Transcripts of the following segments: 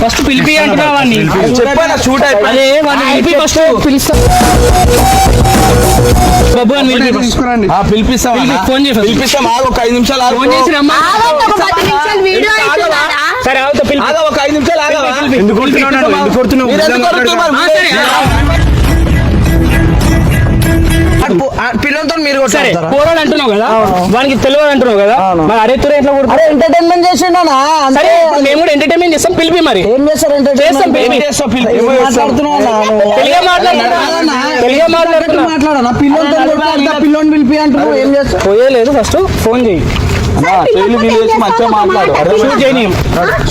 First పిలిపి అంటున్నా వాడిని చెప్పాను షూట్ అదే వాడిని పిలిపి ఫస్ట్ పిలుస్తా బాబు అని పిలిపి first. ఆ, పిలిపిస్తాం అన్న. Phone first. పిలిపిస్తాం ఆగు ఒక ఐదు నిమిషాలు ఆగు ఫోన్ చేసి రమ్మా? సరే అవుతా పిలిపి ఆగు, ఒక ఐదు నిమిషాలు ఆగవా? ఎందుకు కొడుతున్నావు? ఎందుకు కొడుతున్నావు? పిల్లలతో మీరు సరే పోరాడు అంటున్నావు కదా? వానికి తెలియదు అంటున్నావు కదా? మరి అరే తురే ఎట్లా అరే ఎంటర్టైన్మెంట్ చేసిండనా సరే మేము కూడా ఎంటర్టైన్మెంట్ చేస్తాం పిలిపి మరి. ఏం చేస్తారు చేస్తాం పిలిపి. చేస్తావు, పిలిపి. ఏం మాట్లాడుతున్నావు అన్నా? నువ్వు? తెలుగే మాట్లాడుతున్నా తెలుగే మాట్లాడుతున్నా పిల్లలతో పిల్లోని పిలిపి అంటున్నావు ఏం చేస్తావు? పోయేలేదు ఫస్ట్ ఫోన్ చేయి మంచిగా మాట్లాడు. షూట్ చేయని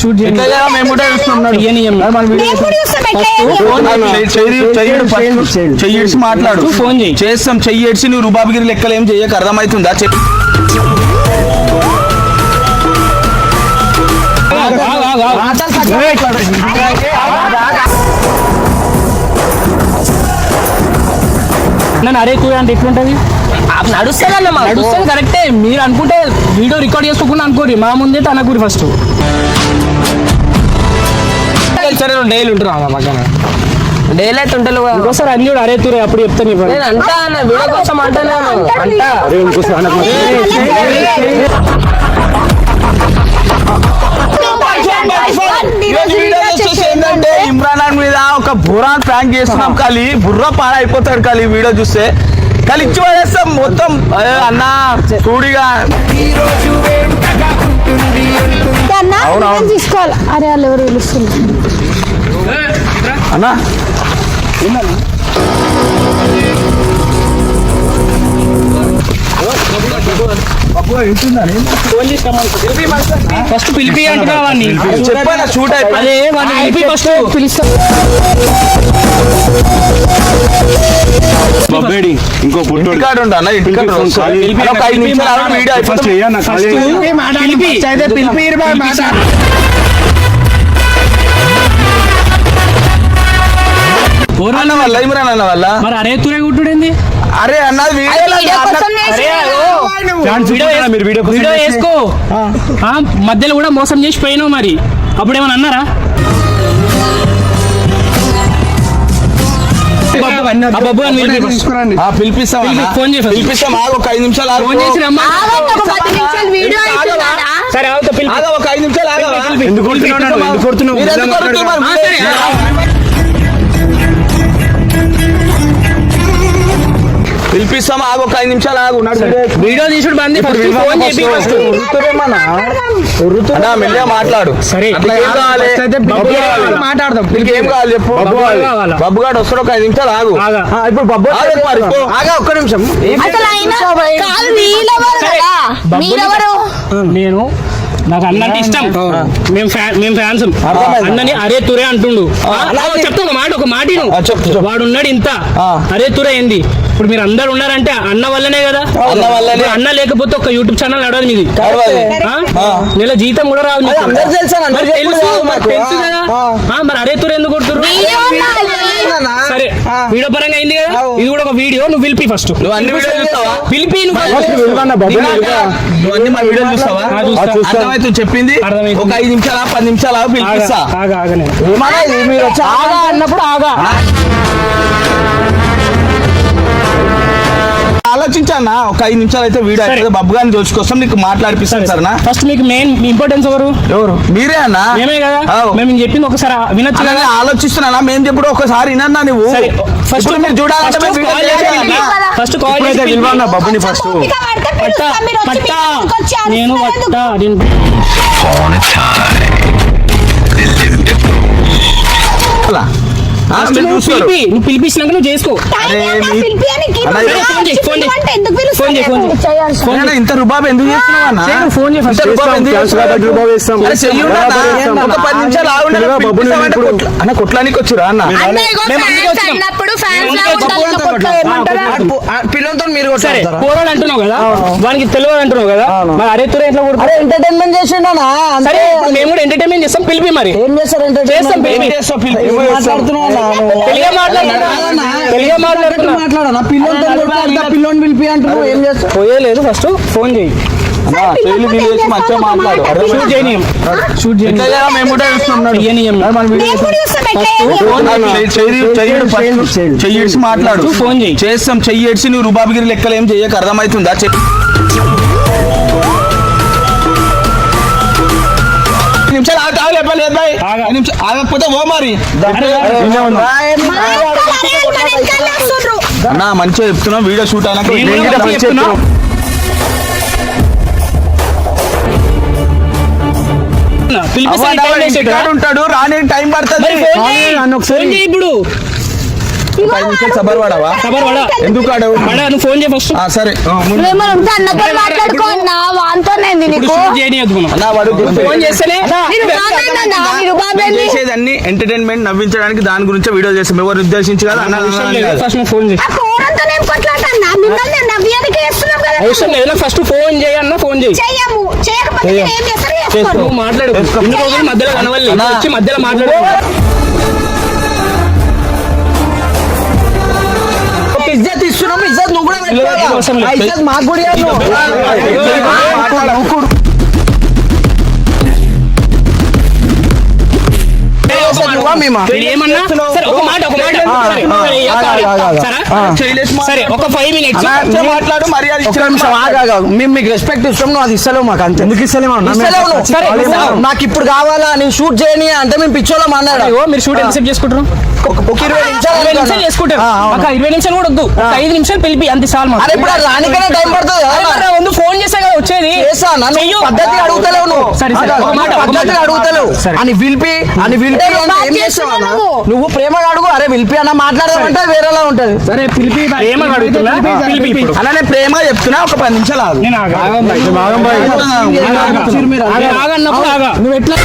షూట్ చేయని మేము కూడా చూస్తున్నాం కూడా మాట్లాడు నువ్వు ఫోన్ చేయి. చేస్తాం చెయ్యి ఇడిచి నువ్వు రుబాబిగిరి లెక్కలు ఏం చెయ్యక అర్థమవుతుందా? చెప్పి. ఆగు. నన్ను అరే తూ అంటే ఎట్లుంటది? నడుస్తానన్న నడుస్తుంది కరెక్టే. మీరు అనుకుంటే వీడియో రికార్డ్ చేసుకోకుండా అనుకోరి మా ముందే తనకూరి ఫస్ట్ సరే డైలీ ఉంటున్నా మా పక్కన? డైలీ అయితే ఉంటలు ఇంకోసారి అన్ని కూడా అరే తూరే అప్పుడు చెప్తాను. నేను అంటా అన్న వీడియో కోసం అంటాను అంటా. ఏంటంటే ఇమ్రాన్ ఖాన్ మీద ఒక బురాన్ ప్రాంక్ చేస్తున్నాం ఖాళీ. బుర్ర పాడైపోతాడు ఖాళీ వీడియో చూస్తే. ఇచ్చి పడేస్తాం మొత్తం అన్న చూడిగా. తీసుకోవాలి? అరే వాళ్ళు ఎవరు పిలుస్తున్నారు? అన్న. ఫస్ట్ పిలిపి అంటున్నా వాడిని చెప్పాను షూట్ అయిపోయి అదే వాడిని పిలిపి ఫస్ట్ పిలుస్తా. బబ్బేడి ఇంకో పుట్టోడు. ఇంటికాడ ఉండు అన్న ఇంటికాడ ఉండు. ఖాళీ. అన్న, ఒక ఐదు నిమిషాలు ఆగు, వీడియో ఫస్ట్ అయిపోతుంది. చెయ్యన్న ఖాళీ పిలిపి అన్న వల్ల ఇమ్రాన్ అన్న వల్ల మరి అరే తూరే కుట్టుడేంది? అరే అన్న వీడియోలో వీడియో మీరు వీడియో వీడియో చేసి? వేసుకో. ఆ, మధ్యలో కూడా మోసం చేసి పోయినావు మరి. అప్పుడు ఏమన్నా అన్నారా? Phone first. పిలిపిస్తాం ఆగు, ఒక ఐదు నిమిషాలు. ఫోన్ చేసి రమ్మా. సరే అవుతా పిలిపి. ఆగు, ఒక ఐదు నిమిషాలు ఆగవా? ఎందుకు కొడుతున్నావు పిలిపిస్తాం ఆగు ఒక ఐదు నిమిషాలు ఆగు వీడియో తీసుడు బంది అన్నా మెల్లిగా మాట్లాడు. సరే. మాట్లాడదాం. ఏం కావాలి చెప్పు? బబ్బు గాడు వస్తాడు ఒక ఐదు నిమిషాలు ఆగు. ఇప్పుడు బబ్బు ఆగు ఒక్క నిమిషం. నేను నాకు అన్న అంటే ఇష్టం. మేము మేము ఫ్యాన్స్. అన్నని అరే తురే అంటుండు. చెప్తా ఒక మాట ఒక మాట విను. ఆ, చెప్పు, చెప్పు. వాడు ఉన్నాడు ఇంత. అరే తురే ఏంది? ఇప్పుడు మీరు అందరు ఉన్నారంటే అన్న వల్లనే కదా? అన్న వల్లనే. అన్న లేకపోతే ఒక యూట్యూబ్ ఛానల్ నడవదు మీది. నెల జీతం కూడా రాదు తెలుసా కదా? ఆ. ఆ, మరి అరే తురే ఎందుకు వీడియో. సరే వీడియో పరంగా అయింది కదా? ఇది కూడా ఒక వీడియో నువ్వు పిలిపి ఫస్ట్ నువ్వు అన్ని వీడియోలు చూస్తావా? పిలిపి నువ్వు అన్ని మా వీడియోలు చూస్తావా. అర్థమైతే చెప్పింది. ఒక ఐదు నిమిషాలు పది నిమిషాలు ఆగు, పిలిపిస్తా ఆగా మీరు ఆగా అన్నప్పుడు ఆగా. ఆలోచించన్నా ఒక ఐదు నిమిషాలు అయితే వీడియో. అయితే బబ్బు గారిని దోచుకొస్తాం. నీకు మాట్లాడిపిస్తాను సరేనా? ఫస్ట్ మీకు మెయిన్ ఇంపార్టెన్స్ ఎవరు? ఎవరు? మీరే అన్నా. మేమే కదా. మేము చెప్పింది ఒకసారి వినొచ్చు కదా? ఆలోచిస్తున్నానా? మేము చెప్పుడు ఒకసారి వినన్నా నువ్వు? ఫస్ట్ మీరు చూడాలంటే ఫస్ట్ కాల్ పిలిపి. విలువన్న బబ్బుని ఫస్ట్ పట్ట పిలుస్తా, మీరు వచ్చి పట్ట? నేను పిలిపించినాక నువ్వు చేసుకో. ఇంత రుబాబు ఎందుకు చేస్తున్నావు ఫోన్ చేస్తాం, చేస్తాం. చేస్తాం. అన్న. కొట్లానికి వచ్చిరా అన్న? పిల్లలతో మీరు సరే పోరాడు అంటున్నావు కదా? వానికి తెలియదు అంటున్నావు కదా? మరి అరే తురే ఎట్లా అరే ఎంటర్టైన్మెంట్ సరే ఇప్పుడు మేము కూడా ఎంటర్టైన్మెంట్ చేస్తాం పిలిపి మరి. ఏం చేస్తారు చేస్తాం ఎంటర్టైన్మెంట్ పిలిపి చేస్తావు, పిలిపి. మాట్లాడుతున్నా మాట్లాడనా పిల్లలతో కొట్లాడతా పిల్లోని పిలిపి అంటున్నావు? ఏం చేస్తావు? పోయేలేదు ఫస్ట్. ఫోన్ చేయి. మంచిగా మాట్లాడు. అరే, షూట్ చేయని షూట్ చేయని ఎట్లా చేయాలా? మేము కూడా చూస్తున్నాం చేయనీయం. చెయ్యిడిసి మాట్లాడు. ఫస్ట్ ఫోన్ చెయ్యి. చేస్తాం చెయ్యేడ్చి నువ్వు రుబాబిగిరి లెక్కలు ఏం చెయ్యక అర్థమవుతుందా? చె- నిమిషాలు ఆగు, ఆగు, బాయ్. ఐదు నిమిషాలు ఆగకపోతే ఓ మరి. అన్నా మంచిగా చెప్తున్నాం వీడియో షూట్ ఇంటికాడ ఉంటాడు రాని టైం పడుతుంది. ఇప్పుడు. ఒక ఐదు నిమిషాలు సబర్ పడవా? ఖబర్ పడా. ఎందుకు ఆడవు? పడా నువ్వు ఫోన్ చేయి ఫస్ట్. ఆ, సరే. ఆ, ముందు. ఏమన్నా ఉంటే అన్నతో మాట్లాడుకో అన్నా వాంతోనేంది ఇప్పుడు నీకు షూట్ చేయనీయద్దు మనం. అన్నా వాడు ఫోన్ చేస్తేనే నేను బాబేనన్నా మీరు బాబేంది చేసేదన్ని ఎంటర్టైన్మెంట్ నవ్వించడానికి దాని గురించి వీడియో చేస్తాం. ఎవరు ఉద్దేశించి కాదు అన్న. ఫస్ట్ ఫోన్ అవసరం లేదు. ఫస్ట్ ఫోన్ చేయన్న ఫోన్ చేయి. చేయకపోతే మాట్లాడు. మధ్యలో కనవాలి అన్నా. వచ్చి మధ్యలో మాట్లాడు. ఇజ్జత్ నువ్వు కూడా పెట్టుకోవాలా? అవసరం లేదు. ఆ ఇజ్జత్ మాకు కూడా సరే ఒక ఫైవ్ మినిట్స్ మాట్లాడు. మర్యాద. మేము మీకు రెస్పెక్ట్ ఇస్తాం నువ్వు అది ఇస్తలేవు మాకు అంతే. ఎందుకు ఇస్తలేమా. నాకు ఇప్పుడు కావాలా? నేను షూట్ చేయని అంటే మేము పిచ్చోళ్ళం అన్నాడు? మీరు షూట్ ఎంతసేపు చేసుకుంటారు? ఒక ఇరవై నిమిషాలు చేసుకుంటారు. ఇరవై నిమిషాలు కూడా వద్దు. ఐదు నిమిషాలు పిలిపి అంత చాలు మాకు. అరే ఇప్పుడు రానికనే టైం పడుతుంది ముందు ఫోన్ చేసా కదా వచ్చేది. పద్ధతి అడుగుతలేవు నువ్వు. పద్ధతి. అడుగుతలేవు. సరే. అని పిలిపి అని పిలిపి నువ్వు? ప్రేమగా అడుగు. అరే పిలిపి అన్న మాట్లాడదామంటే వేరేలా ఉంటది. సరే పిలిపి ప్రేమ అడుగుతున్నా? పిలిపి ఇప్పుడు. అలా నేను ప్రేమ చెప్తున్నా ఒక పది నిమిషాలు నువ్వు ఎట్లా?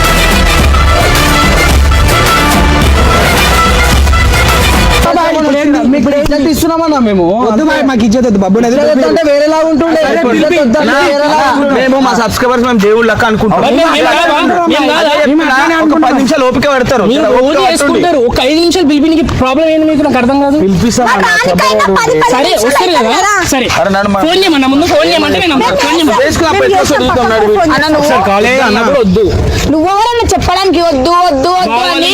మీకు ఇజ్జత్ ఇస్తున్నామన్నా మేము? మాకు వద్దు, ఇజ్జత్ అంటే వేరేలా ఉంటుండే. వేరేలా. మేము మా సబ్స్క్రైబర్స్ మేము దేవుళ్ళ లెక్క అనుకుంటాం. నిమిషాలు ఓపిక పెడతారు. మీరు రోజు ఒక ఐదు నిమిషాలు పిలిపినికి ప్రాబ్లం ఏంది మీకు? నాకు అర్థం కాదు. సరే వస్తారు కదా. సరే. అరే నన్ను మా- ఫోన్ చేయమన్నా ముందు ఫోన్ చేయమంటే నేను. ఫోన్ కాలేజ్ అన్నప్పుడు వద్దు. నువ్వు ఎవరన్నా చెప్పడానికి వద్దు వద్దు వద్దు అని.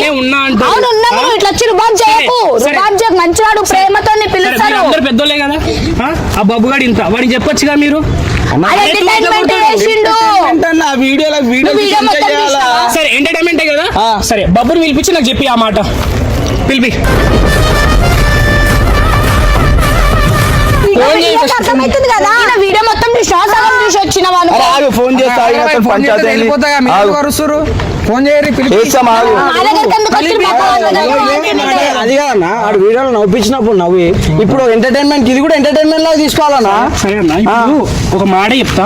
అవును? ఇట్లా వచ్చి రుబాబ్ చేయకు. రుబాబ్ చేయకు. మంచివాడు ప్రేమతో పిలుస్తారు. పెద్దోళ్ళే కదా? ఆ? ఇంత వాడికి చెప్పొచ్చుగా మీరు? సరే ఎంటర్టైన్మెంటే కదా. సరే బబ్బుని పిలిపించి నాకు చెప్పి ఆ మాట. పిలిపి. ఫోన్ వీడియో మొత్తం మాట్లాడండి. అది కాదన్నా. ఆడు వీడియోలో నవ్వించినప్పుడు నవ్వి. ఇప్పుడు ఎంటర్టైన్మెంట్ ఇది కూడా ఎంటర్టైన్మెంట్ లాగా తీసుకోవాలన్నా? సరే అన్న ఇప్పుడు ఒక మాట చెప్తా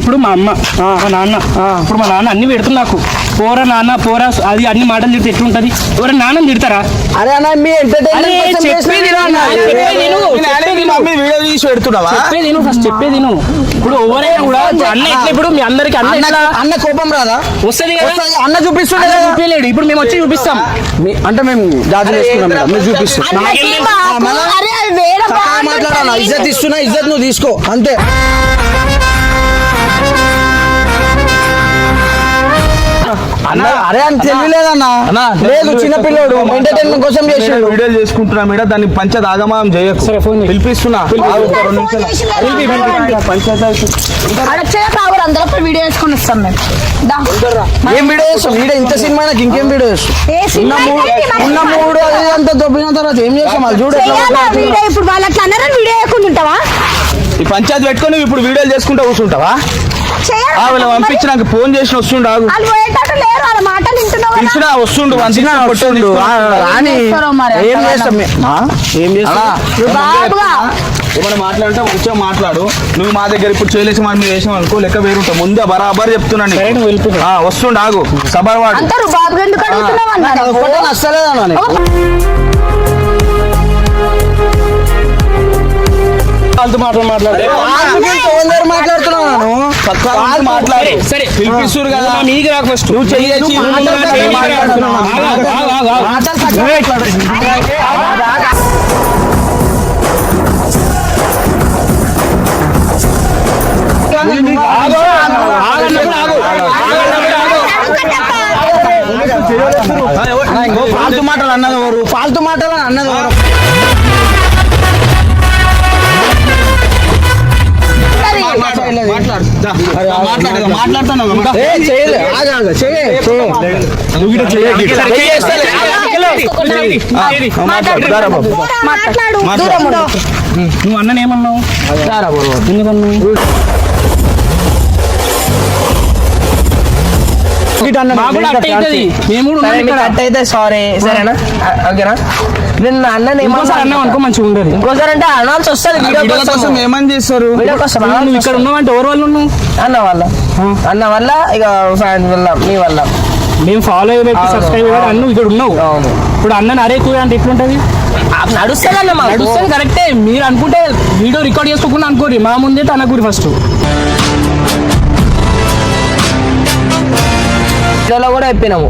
ఇప్పుడు మా అమ్మ మా నాన్న ఇప్పుడు మా నాన్న అన్ని పెడుతుంది నాకు. పోరా నాన్న పోరా అది అన్ని మాటలు తిడితే ఎట్లుంటది? ఎవరైనా నాన్నని తిడతారా? అరే అన్న మీ ఎంటర్టైన్మెంట్ చెప్పేది నాన్న విను, ఫస్ట్ చెప్పేది. ఇప్పుడు ఎవరైనా కూడా అన్న ఇప్పుడు మీ అందరికి అన్న అన్న కోపం రాదా? వస్తుంది కదా. అన్న చూపిస్తుండే చూపించలేడు ఇప్పుడు మేము వచ్చి చూపిస్తాం. అంటే మేము వేసుకున్నాం మేడం మీరు చూపిస్తాం. అన్నకి బాబు, అరే అది వేరే మాట్లాడాలి. ఇజ్జత్ ఇస్తున్నా ఇజ్జత్ నువ్వు తీసుకో. అంతే. అరే అని తెలియలేదన్నా. అన్నా, లేదు చిన్న పిల్లోడు ఎంటర్టైన్మెంట్ కోసం చేసాడు. వీడియోలు చేసుకుంటున్నా మేడం దాన్ని పంచద ఆగమనం చేయకు. పిలిపిస్తున్నా. వీడియో మేము. ఏం వీడియో చేస్తాం వీడియో ఇంత సినిమా నాకు ఇంకేం వీడియో చేస్తాం ఉన్న మూడు అది అంతా దొబ్బిన తర్వాత ఏం చేస్తాం అది చూడు. వీడియో? ఇప్పుడు వాళ్ళు అట్లా అన్నారని వీడియో వేయకుండా ఉంటావా? ఈ పంచాయతీ పెట్టుకొని నువ్వు ఇప్పుడు వీడియోలు చేసుకుంటా కూర్చుంటావా? వీళ్ళు మరి? పంపించి నాకు ఫోన్ చేసిన వస్తుండు ఆగు. పిలిచినా వస్తుండు వంచిన వస్తుండు. ఆ, రాని మరి ఏం. చేస్తాం? ఏం చేస్తాం బాబుగా ఏమైనా మాట్లాడితే మంచిగా మాట్లాడు. నువ్వు మా దగ్గర ఇప్పుడు చేయలేసి మన మీద వేసాం అనుకో లెక్క వేరుంటావు ముందే బరాబర్ చెప్తున్నాను. వస్తుండు ఆగు. సబర్ వాడు వాళ్ళతో మాటలు మాట్లాడే మాట్లాడుతున్నాను సరే పిలిపిస్తారు కదా మీకు రాక ఫస్ట్ నువ్వు చెయ్యొచ్చి ఫాల్తు మాటలు అన్నది వారు ఫాల్తు మాటలు అన్నది వారు మాట్లాడు. దూరం ఉండు. నువ్వు అన్నని ఏమన్నావు? ఎందుకన్నావు? అయితే సారీ సరేనా? ఆ- ఓకేనా? నిన్న అన్న ఇంకోసారి అన్నావు అనుకో మంచిగా ఉండదు. ఇంకోసారి అంటే అనాల్సి వస్తుంది వీడియో వీడియోల కోసం. కోసం ఏమని చేస్తారు? వీడియో కోసం ఇక్కడ ఎవరి ఉన్నావు? అన్న వల్ల. అన్న వల్ల ఇక ఫ్యాన్ వల్ల మీ వల్ల. మేము ఫాలో అయ్యి. సబ్స్క్రైబ్ అయ్యి అన్ను ఇక్కడ ఉన్నావు. ఇప్పుడు అన్నని అరే కూర అంటే ఎట్లుంటది? నడుస్తుంది అన్న నడుస్తుంది కరెక్టే. మీరు అనుకుంటే వీడియో రికార్డ్ చేసుకోకుండా అనుకోరి మా ముందే తనకూరి ఫస్ట్ వీడియోలో కూడా చెప్పినాము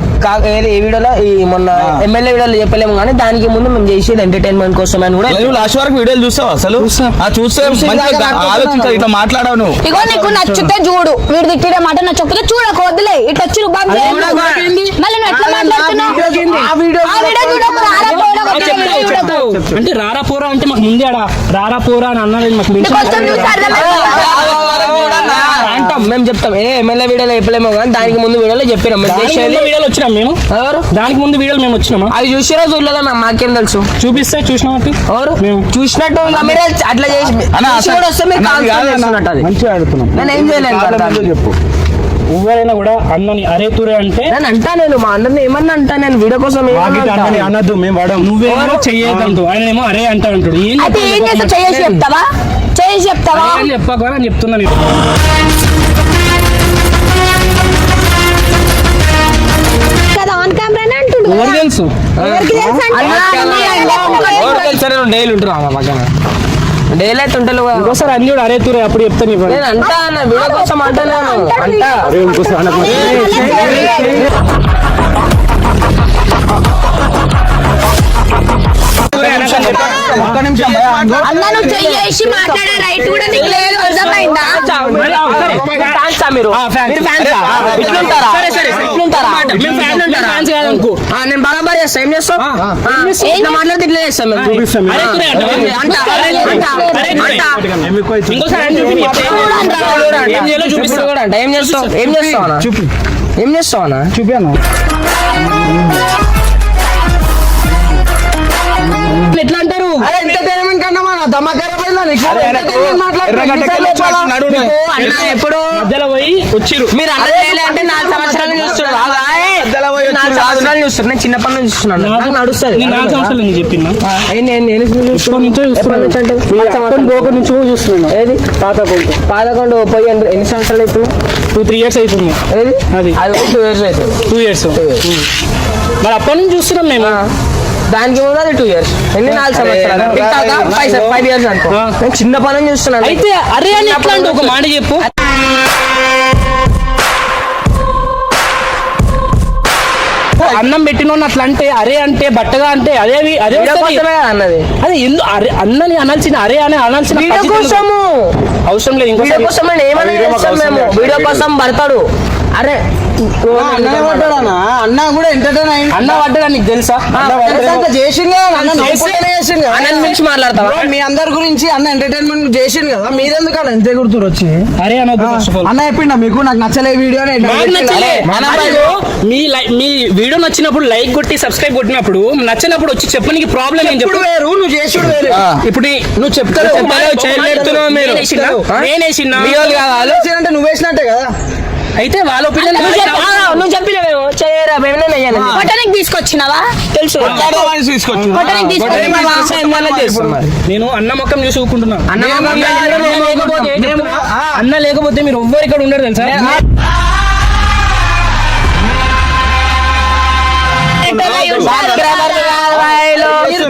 ఏది ఈ వీడియోలో ఈ మొన్న ఎమ్మెల్యే వీడియోలో చెప్పలేము కానీ దానికి ముందు మేము చేసేది ఎంటర్టైన్మెంట్ కోసం అని కూడా లాస్ట్ వరకు వీడియోలు చూస్తావు అసలు చూస్తా. ఆ చూస్తే మంచిగా ఆలోచించా ఇట్లా మాట్లాడావు నువ్వు ఇగో నీకు నచ్చితే చూడు వీడు తిట్టిన మాట నచ్చకపోతే చూడకు వదిలే ఇట్లా వచ్చి. మళ్ళీ ఎట్లా మాట్లాడుతున్నావు. అంటే రారా పోరా అంటే మాకు ముందే ఆడ రారా పోరా అని అన్నది మాకు మేము చెప్తాం. ఏ ఎమ్మెల్యే వీడియోలో చెప్పలేము కానీ దానికి ముందు వీడియోలో చెప్పినాం. మేము చేసేది వీడియోలు వచ్చినాం మేము. ఎవరు? దానికి ముందు వీడియోలు మేము వచ్చినామా? అవి చూసిరా చూడలేదా మేము మాకేం తెలుసు? చూపిస్తే చూసినాం అంటే? ఎవరు? మేము. చూసినట్టు ఇంకా మీరే? అట్లా చేసి కూడా వస్తే మీరు అన్న, అది కాల్ కాదు అన్న. చేస్తున్నట్టు అది. మంచిగా ఆడుతున్నాం. నేను ఏం చేయలేను కదా దాన్ని. చెప్పు. ఎవరైనా కూడా అన్నని అరే తురే అంటే నేను అంటా నేను మా అన్నని ఏమన్నా అంటా నేను వీడియో కోసం ఏమన్నా అంటా. అనద్దు మేము వాడాం. నువ్వేమో చెయ్యదంటూ ఆయన ఏమో అరే అంటా అంటాడు. ఏం అయితే ఏం చేస్తావు? చేసి చెప్తావా? చేసి చెప్తావా? అని చెప్తున్నా నేను. ఎవరు తెలుసు ఎవరు నేను డైలీ ఉంటున్నా మా పక్కన. డైలీ అయితే. ఇంకోసారి అన్ని కూడా అరే తురే అప్పుడు చెప్తాను ఇవ్వండి. నేను అంటా అన్న వీడియో కోసం అంటా నేను అంటా ఒక్క నిమిషం. అన్న నువ్వు చెయ్యేసి మాట్లాడే రైట్ కూడా నీకు లేదు అర్థమైందా? ఫ్యాన్సా. మీరు ఇట్లుంటారా. ఇట్లుంటారా ఫ్యాన్స్ నేను బరాబర్ చేస్తా. ఏం చేస్తావు? మాట్లాడితే ఇట్లా చేస్తాం. ఏం చేయాలో చూపిస్తా చూపిస్తా కూడా అంట. ఏం చేస్తావు? ఏం చేస్తావు? ఏం చేస్తావు? అన్న? చూపాను ఎట్లా అంటారు? ఎంటర్టైన్మెంట్ కన్నా మన ఎప్పుడు మధ్యలో పోయి వచ్చిర్రు మీరు అంటే నాలుగు సంవత్సరాలు చూస్తున్నారు. నాలుగు సంవత్సరాలు చూస్తున్నారు. నేను చిన్నప్పటి నుంచి చూస్తున్నాను. నాకు నడుస్తుంది. నాలుగు సంవత్సరాలు నేను చెప్పిన? నేను? చూస్తున్నాను పోక నుంచి చూస్తున్నాను ఏది? పాత పోక పదకొండు పోయి ఎన్ని సంవత్సరాలు ఇప్పుడు? టూ త్రీ ఇయర్స్ అవుతుంది ఏది? అది. అది టూ ఇయర్స్ అవుతుంది టూ ఇయర్స్. మరి అప్పటి నుంచి చూస్తున్నాం మేము. దానికి అది టూ ఇయర్స్ ఎన్ని నాలుగు సంవత్సరాలు? ఫైవ్ ఫైవ్ ఇయర్స్ అనుకో. నేను చిన్న పని చూస్తున్నాను. అయితే అరే అని ఎట్లా అంటే ఒక మాట చెప్పు? అన్నం పెట్టినోని అట్లా అంటే అరే అంటే బట్టగా అంటే అదే అదే అన్నది. అదే ఎందు అరే అన్నని అనాల్సిన అరే అని అనాల్సిన? కోసము. అవసరం లేదు ఇంకోసారి కోసం వీడియో కోసం పడతాడు. అరే అన్న అన్న అన్న కూడా ఎంటర్టైన్ అయ్యింది అన్న పడ్డా నీకు తెలుసా? అంత చేసిండు కదా అన్న మించి మాట్లాడతావా? మీ అందరి గురించి అన్న ఎంటర్టైన్మెంట్ చేసిండు కదా మీరెందుకు అలా ఎంత గుర్తురు వచ్చి? అరే ఆల్ అన్న చెప్పిండా మీకు? నాకు నచ్చలే వీడియో మీ మీ వీడియో నచ్చినప్పుడు లైక్ కొట్టి సబ్స్క్రైబ్ కొట్టినప్పుడు నచ్చినప్పుడు వచ్చి చెప్పనికి ప్రాబ్లం ఏం ఇప్పుడు చెప్పు వేరు నువ్వు చేసుడు వేరు. ఇప్పుడు నీ- నువ్వు చెప్తావు వాళ్ళు? అంటే నువ్వు వేసినట్టే కదా. అయితే వాళ్ళ ఒపీనియన్ నువ్వు చెప్పినవేమో చేయరా కొట్టడానికి తీసుకొచ్చినావా? తెలుసు. నేను అన్న మొక్కం చూసి ఊరుకుంటున్నా. అన్న లేకపోతే- మీరు ఎవ్వరు ఇక్కడ ఉండరు తెలుసా. మీరు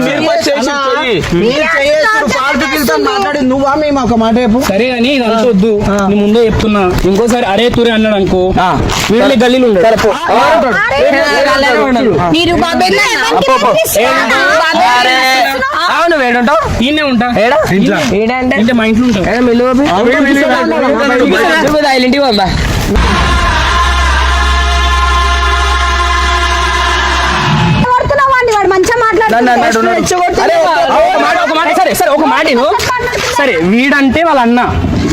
మాట్లాడి నువ్వా మేము ఒక మాట చెప్పు? సరే అని ఇది నీ ముందే చెప్తున్నా. ఇంకోసారి అరే తురే అన్నాడు అనుకో. వీళ్ళని గల్లీలు అవును వేడుంటావు ఈయనే ఉంటా. అంటే? మా ఇంట్లో ఉంటాం ఏడా మిల్లు బాబీ? చూపిదా, వీళ్ళ ఇంటికి సరే సరే ఒక మాట. సరే వీడంటే వాళ్ళ అన్న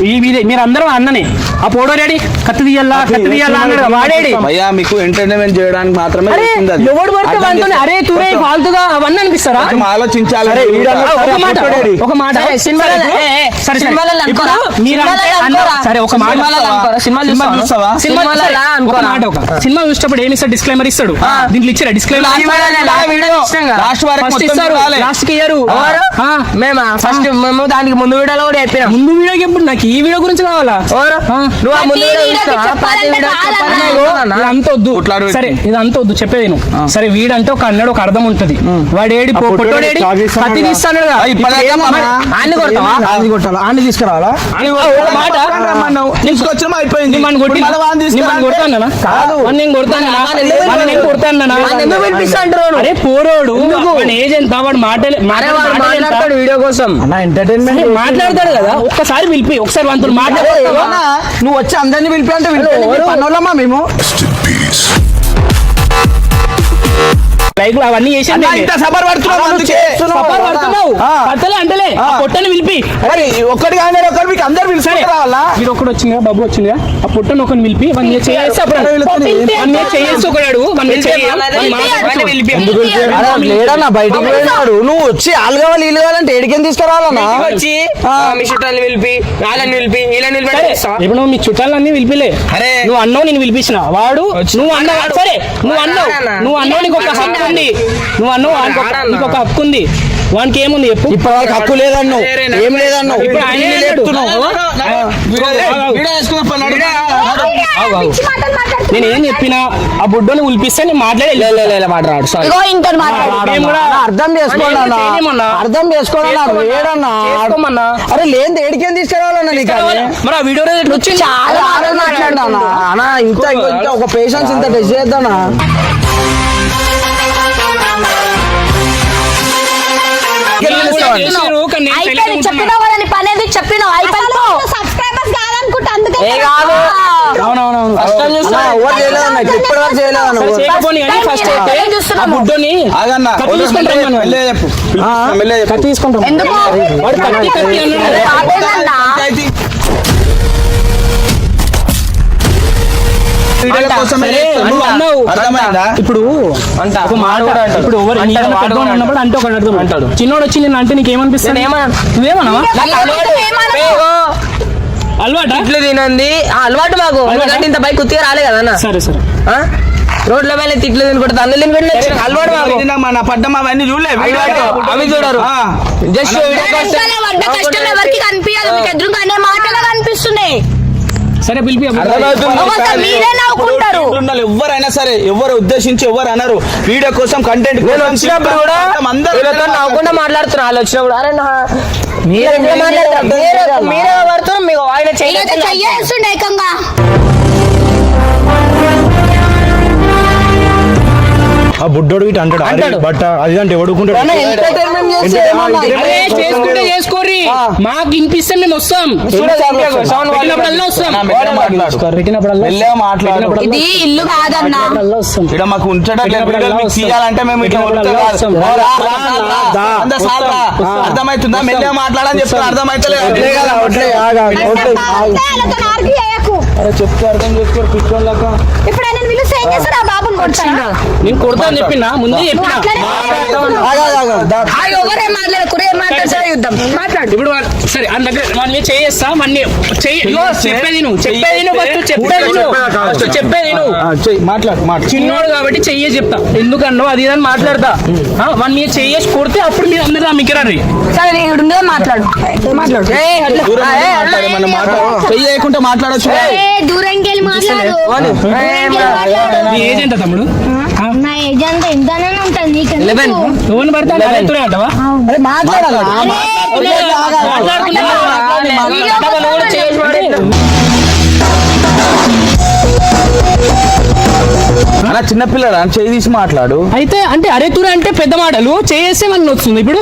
మీరు అందరూ అన్ననే. ఆ పోడోరేడి కత్తి తీయాలా? కత్తి తీయాలా అన్నాడు వాడేడి. భయ్యా మీకు ఎంటర్టైన్మెంట్ చేయడానికి మాత్రమే. ఎవడు పడితే అర్థం వానితోనే, చేసుకో. అరే తూరే ఫాల్తుగా అవన్నీ అనిపిస్తారా? ఆలోచించాలి. ఒక మాట ఒక మాట. సరే. సినిమాలలో అనుకోరా? మీరు? సరే ఒక మాట. సినిమా చూస్తావా? సినిమాలలో ఒక? మాట ఒక. సినిమా చూసేటప్పుడు ఏమి ఇస్తాడు? డిస్క్లైమర్ ఇస్తాడు. దీంట్లో ఇచ్చారా డిస్క్లైమర్ లాస్ట్ వరకు ఇస్తారు. లాస్ట్కి మేమా? ఫస్ట్ మేము దానికి ముందు వీడియోలో కూడా చెప్పినాం. ముందు వీడియోకి ఎప్పుడు నాకు ఈ వీడియో గురించి కావాలా. నువ్వు ఆ ముందు వీడియో చూస్తావా? వీడియో. చెప్పాలన్నా? ఇదంతా వద్దు. కొట్లాడు. సరే ఇదంతా వద్దు. చెప్పేది నువ్వు సరే వీడంటే ఒక అన్నాడు ఒక అర్థం ఉంటది. పొ- కత్తి తీస్తాడు కదా. ఆ, ఇప్పుడు ఆన్ని కొట్టాలా? ఆంది తీసుకురావాలా? ఆన్ని కొడతావా? ఒక మాట తీసుకొచ్చిన అయిపోయింది. నీ మన కొట్టి ఇప్పుడు మళ్ళా వాడిని నీ మన తీసుకురా కొడతానా కాదు. వాడిని నేను కొడతానా వాడిని నేను కొడతానా వాడిని ఎందుకు పిలిపిస్తా అంటారు? అరే పోరోడు. వాడి ఏజ్ ఎంత? వాడు మాటలే అరే వాడు? మాట్లాడతాడు వీడియో కోసం. అన్న ఎంటర్టైన్మెంట్ మాట్లాడతాడు కదా. ఒక్కసారి పిలిపి ఒకసారి వంతులు మాట్లాడతావా నువ్వు వచ్చి అందరినీ పిలిపి అంటే పిలిపి పనులమ్మా మేము? లైక్ అవన్నీ చేసి అన్నా, ఇంత సఫర్ పడుతున్నావు. పడతలే అంటలే ఆ పొట్టని పిలిపి అరే ఒక్కటి కానీ మీకు అందరు వీడు ఒకటి వచ్చిందిగా బాబు వచ్చిందిగా ఆ పొట్టను ఒకరిని పిలిపి వన్ మీద చేయేసి అప్పుడు వన్ ఒకడాడు వన్ అరే లేడన్నా బయటికి పోయినాడు నువ్వు వచ్చి కావాలి వీళ్ళు కావాలంటే ఏడికేం తీసుకురావాలన్నా వచ్చి మీ చుట్టాలని పిలిపి వాళ్ళని పిలిపి వీళ్ళని పిలిపి? ఇప్పుడు మీ చుట్టాలన్నీ పిలిపిలే అరే. నువ్వు అన్నావు నేను పిలిపించిన వాడు నువ్వు అన్నావు సరే నువ్వు అన్నావు. నువ్వు అన్నావు నీకు ఒక ఉంది నువ్వు అన్నావు. నీకు ఒక హక్కు ఉంది. వానికి ఏముంది చెప్పు. ఇప్పుడు వాళ్ళకి హక్కు లేదన్నావు ఏం లేదన్నావు ఇప్పుడు ఆయన. నేను ఏం చెప్పినా ఆ బుడ్డోని ఉల్పిస్తే నేను మాట్లాడే మాట్లాడు అర్థం చేయమన్నా. అర్థం. లేడన్నా చేసుకోమన్నా. అరే లేని ఏడికేం తీసుకురావాలన్నా నీకు? మరి ఆ వీడియో వచ్చింది? చాలా ఆరోగ్యం మాట్లాడు అన్న అన్న ఇంత ఇంత- ఇంత ఒక పేషెన్స్ ఇంత టెస్ట్ చేద్దానా? అయిపోయింది తెలియకుండా చెప్పినావు కదా నీ పని ఏది చెప్పినావు అయిపోయింది సబ్స్క్రైబర్స్ కాదనుకుంటా అందుకే ఏ కాదు. అవునవునవును అన్న, ఎవరు ఇప్పుడు ఒక ఇప్పుడు ఎవరు ఉన్నప్పుడు అంటే ఒకటి అర్థం అంటాడు. చిన్నోడు వచ్చి నేను అంటే నీకేమనిపిస్తుంది నేను ఏమన్నా? నువ్వేమన్నావా నాకు అలవాటు ఇట్లు తినంది. ఆ అలవాటు మాకు? ఎందుకంటే ఇంత బైక్ కుత్తిగా రాలే కదా సరే సరే. ఆ? రోడ్ల మీద తిట్లు తినకూడదు. తినకూడదు. అలవాటు మాకు. మన పడ్డం అవన్నీ చూడలే అలవాటు. అవి చూడరు. జస్ట్ కష్టం ఎవరికి కనిపించదు మీకు ఎదురుగా అనే మాటలు కనిపిస్తున్నాయి. సరే పిలిపి ఎవరైనా సరే ఎవరు ఉద్దేశించి ఎవరు అనరు. వీడియో కోసం కంటెంట్ వచ్చినప్పుడు కూడా నవ్వకుండా మాట్లాడుతున్నా వాళ్ళు వచ్చినప్పుడు. అరే మీరు? మీరే- పడుతున్నారు మీకు ఆయన ఏకంగా. బుడ్డోడు ఇటు అంటాడు. బట్ట అది అంటే ఎవడుకుంటాడు చేసుకుంటే చేసుకోరి మాకు వినిపిస్తే మేము వస్తాం. పెట్టినప్పుడల్లా వస్తాం. పెట్టినప్పుడల్లా మెల్లగా మాట్లాడు. ఇది ఇల్లు కాదన్నా. ఇక్కడ మాకు ఉంచడం వీడియో మీకు తీయాలంటే మేము ఇట్లా రా. అర్థమవుతుందా? మెల్లగా మాట్లాడని చెప్తాను అర్థమైతలేదు అరే చెప్తే అర్థం చేసుకోరు పిచ్చోళ్ళక ఇప్పుడు ఆయన పిలిస్తే ఏం చేస్తాడు ఆ బాబుని కొడతారా? నేను కొడతాను చెప్పినా ముందే చెప్పినా. ఆగా ఆగా దా. ఆ ఎవరే మాట్లాడకురు ఏం మాట్లాడతారో యుద్ధం మాట్లాడు. ఇప్పుడు వాడు- సరే అని దగ్గర వాడిని మీద చేయేస్తా వాడిని చెయ్యి ఇగో చెప్పేది నువ్వు చెప్పేది నువ్వు ఫస్ట్ చెప్పేది నువ్వు ఫస్ట్ చెప్పేది నువ్వు ఆ, చెయ్యి మాట్లాడు మాట్లాడు. చిన్నోడు కాబట్టి చెయ్యే చెప్తా. ఎందుకన్నావు? అది ఇదని మాట్లాడతా. ఆ, వాడిని మీద చెయ్యేసి కొడితే అప్పుడు మీరు అందరూ మిగిరారు సరే నేను ఇక్కడ మాట్లాడు. మాట్లాడు దూరం ఉండి మాట్లాడు మనం మాట్లాడు. చెయ్యి లేకుంటే మాట్లాడొచ్చు. మాట్లాడు దూరంకి వెళ్ళి మాట్లాడు. నీ ఏజ్ ఎంత తమ్ముడు? నా ఏజ్ అంతా ఇంతనే ఉంటుంది నీకు. ఎవరిని పడితే ఎత్తునే అంటావా? అరే మాట్లాడాలా అలా చిన్నపిల్లడు అని చేయి తీసి మాట్లాడు. అయితే అంటే అరే తుర అంటే పెద్ద మాటలు. చేస్తే మనకి వస్తుంది ఇప్పుడు.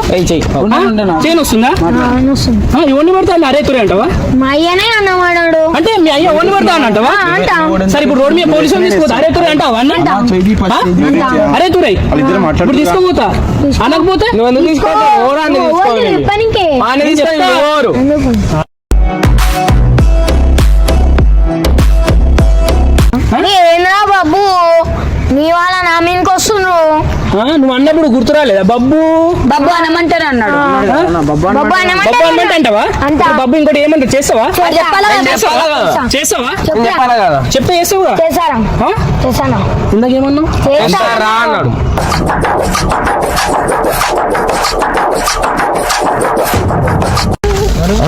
చేయను వస్తుందా ఆ, ఎవరిని పడతా అరే తురే అంటావా? మా అయ్యనే అన్నవాడాడు. అంటే మీ అయ్య ఎవరిని పడతా అంటావా? అంటా. సరే ఇప్పుడు రోడ్ మీద పోలీసులు తీసుకోవద్దు అరే తురే అంటావా? అరే తురే. ఇప్పుడు తీసుకోపోతా. అనకపోతే నువ్వు ఎందుకు? తీసుకోవాలి మీ వాళ్ళ నా మీదకి వస్తుండ్రు? ఆ, నువ్వు అన్నప్పుడు గుర్తురాలేదా? బబ్బు. బాబు అనమంటారు అన్నాడు. బాబు బబ్బు అనమంటారు. అనమంటే అంటావా? అంటా. ఇప్పుడు బబ్బు ఇంకోటి ఏమంటారు చేస్తావా? చెప్పాలా కదా? చేస్తావా? చేస్తా. చేస్తావా? చెప్పా. చెప్పాలి కదా? చెప్తే చేస్తావుగా చేశారా ఆ? చేశాను ఇందాకేమన్నావు? ఎంత చేశాను రా అన్నాడు.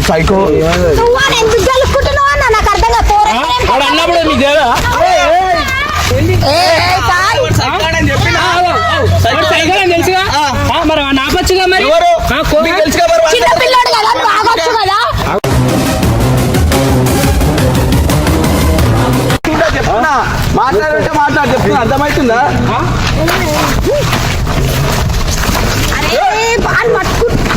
సైకో నువ్వు? వాడు ఎందుకు జలుపుకుంటున్నావు అన్న? నాకు అర్థం కాదు. వాడు అన్నప్పుడు నీకు తెలియదా సైకిల్ అని మాట్లాడంటే మాట్లాడు చెప్తున్నా. అర్థమవుతుందా?